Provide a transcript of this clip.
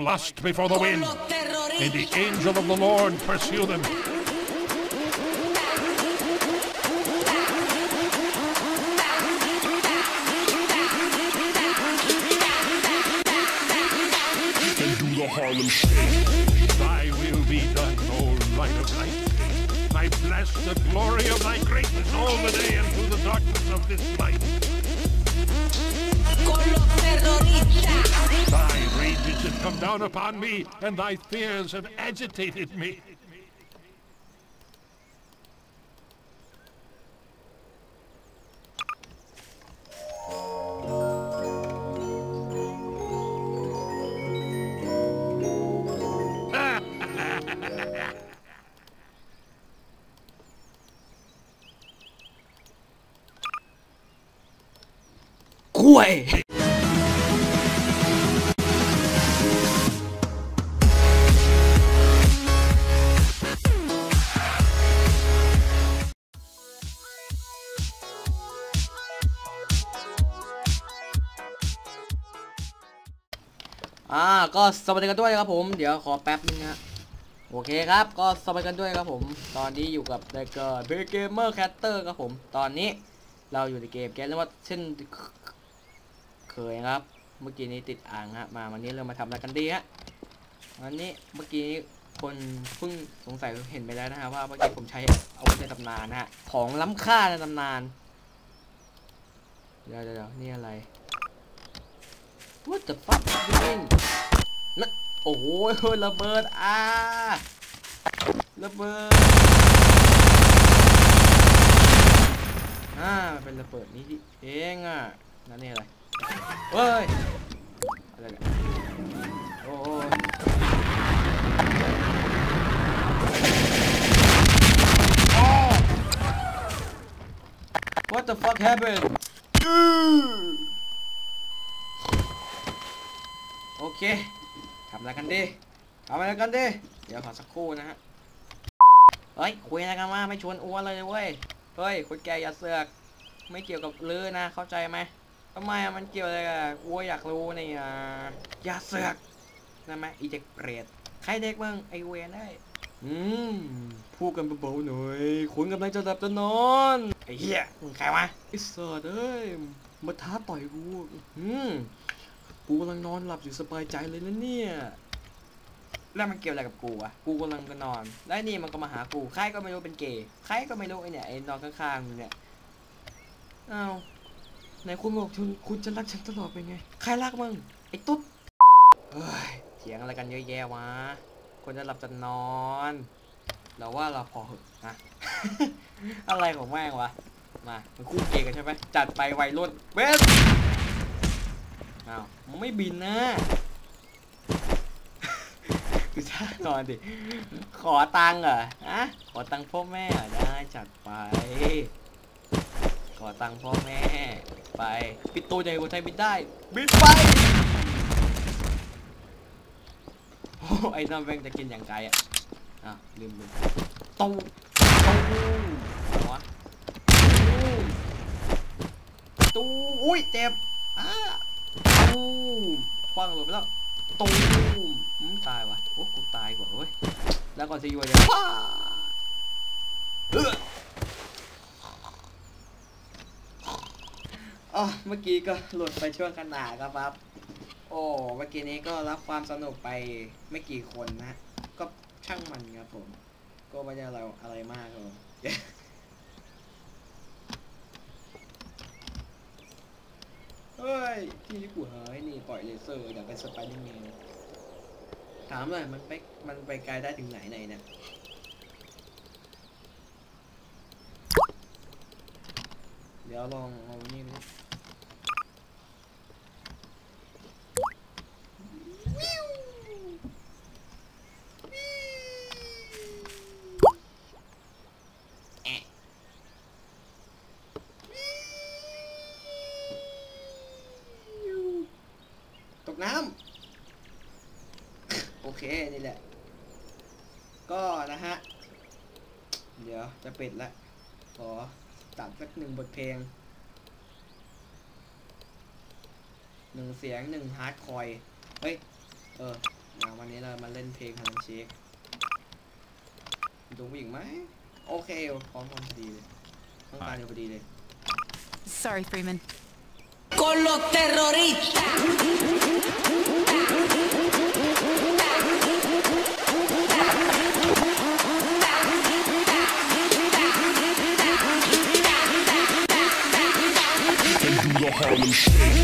lust before the wind, and the angel of the Lord pursue them. And do the Harlem Shake. Thy will be done, O light of light. I bless the glory of thy greatness all the day and through the darkness of this night. Con los terroristas. Thy rages have come down upon me, and thy fears have agitated me. กล้วยอ่าก็สวัสดีกันด้วยครับผมเดี๋ยวขอแป๊บนึงนะโอเคครับก็สวัสดีกันด้วยครับผม ตอนนี้อยู่กับรายการเบเกมเมอร์แคตเตอร์ครับผม ตอนนี้เราอยู่ในเกมแกเรียกว่าเช่น เคยครับ เมื่อกี้นี้ติดอ่างฮะมาวันนี้เรามาทำอะไรกันดีฮะวันนี้เมื่อกี้คนเพิ่งสงสัยเห็นไปแล้วนะฮะว่าเมื่อกี้ผมใช้อาวุธในตำนานฮะของล้ำค่าในตำนานเดี๋ยวเดี๋ยวเดี๋ยวนี่อะไร What the fuck is doing นะโอ้โหระเบิดอ่าระเบิดอ่าเป็นระเบิดนี้เองอะนั่นนี่อะไร เฮ้ยอะไรเนี่ยโอ้ยโอ้ What the fuck happened โอเคทำอะไรกันดีทำอะไรกันดีเดี๋ยวขอสักครู่นะฮะ เฮ้ย คุยอะไรกันมาไม่ชวนอ้วนเลยเว้ย เฮ้ยคนแกอย่าเสือก ไม่เกี่ยวกับลือนะ เข้าใจไหม ทำไมอะมันเกี่ยวอะไรกับอ้วอยากรู้นี่อะอย่าเสือกนั่นไหมอีเด็กเปรตใครเด็กมึงไอเวนได้อืมพูดกันเบาๆหน่อยคุณกำลังจะหลับจะนอนไอ้เหี้ยมึงใครวะไอ้สัตว์เอ้ยมาท้าต่อยกูอืมกูกำลังนอนหลับอยู่สบายใจเลยนะเนี่ยแล้วมันเกี่ยวอะไรกับกูวะกูกำลังก็นอน แล้วนี่มันก็มาหากูใครก็ไม่รู้เป็นเกย์ใครก็ไม่รู้ไอเนี่ยไอ้นอนข้างๆมึงเนี่ยอ้าว ไหนคุณบอกคุณคุณจะรักฉันตลอดไปไง ใครรักมึง ไอ้ตุ๊ดเฮ้ยเถียงอะไรกันเยอะแยะวะคนจะหลับจะนอน เราว่าเราพอเหอะนะอะไรของแม่งวะ มามันคู่เกกันใช่ไหมจัดไปไวรุ่นเวสอ้าวมันไม่บินนะกูช้านอนดิ ขอตังค์เหรอฮะขอตังค์พ่อแม่ได้จัดไป อตังค์พ่อแม่ ไปปิดตัวใหญ่กว่าไทยบินได้ บินไปโอ้ไอ้น้องแม่งจะกินอย่างไกลอะอะลืมลืมตู้ตู้อะไรวะตู้ตู้อุ้ยเจ็บอ้าตู้คว้างลงไปแล้วตู้อืมตายวะโอ้กูตายกว่าเว้ยแล้วก่อนจะอยู่เลยว้า อออ๋อเมื่อกี้ก็หลุดไปช่วงขนาดครับ โอ้ เมื่อกี้นี้ก็รับความสนุกไปไม่กี่คนนะ ก็ช่างมันครับผม ก็ไม่ได้อะไรอะไรมากเลยเฮ้ย ที่ที่กูหายนี่ปล่อยเลเซอร์อยากเป็นสไปเดอร์แมนถามเลยมันไปมันไปไกลได้ถึงไหนไหนเนี่ยเดี๋ยวลองเอานี่ไปดิแอะตกน้ำ โอเค นี่แหละ ก็นะฮะ เดี๋ยวจะปิดละ ขอตัดสักหนึ่งบทเพลง หนึ่งเสียงหนึ่งฮาร์ดคอย เฮ้ย เออวันนี้เรามาเล่นเพลงฮันเชคดูผู้หญิงไหม โอเค พร้อมกันพอดีเลยต้องการเดียวพอดีเลย Sorry, Freeman. Con los terroristas. them shake.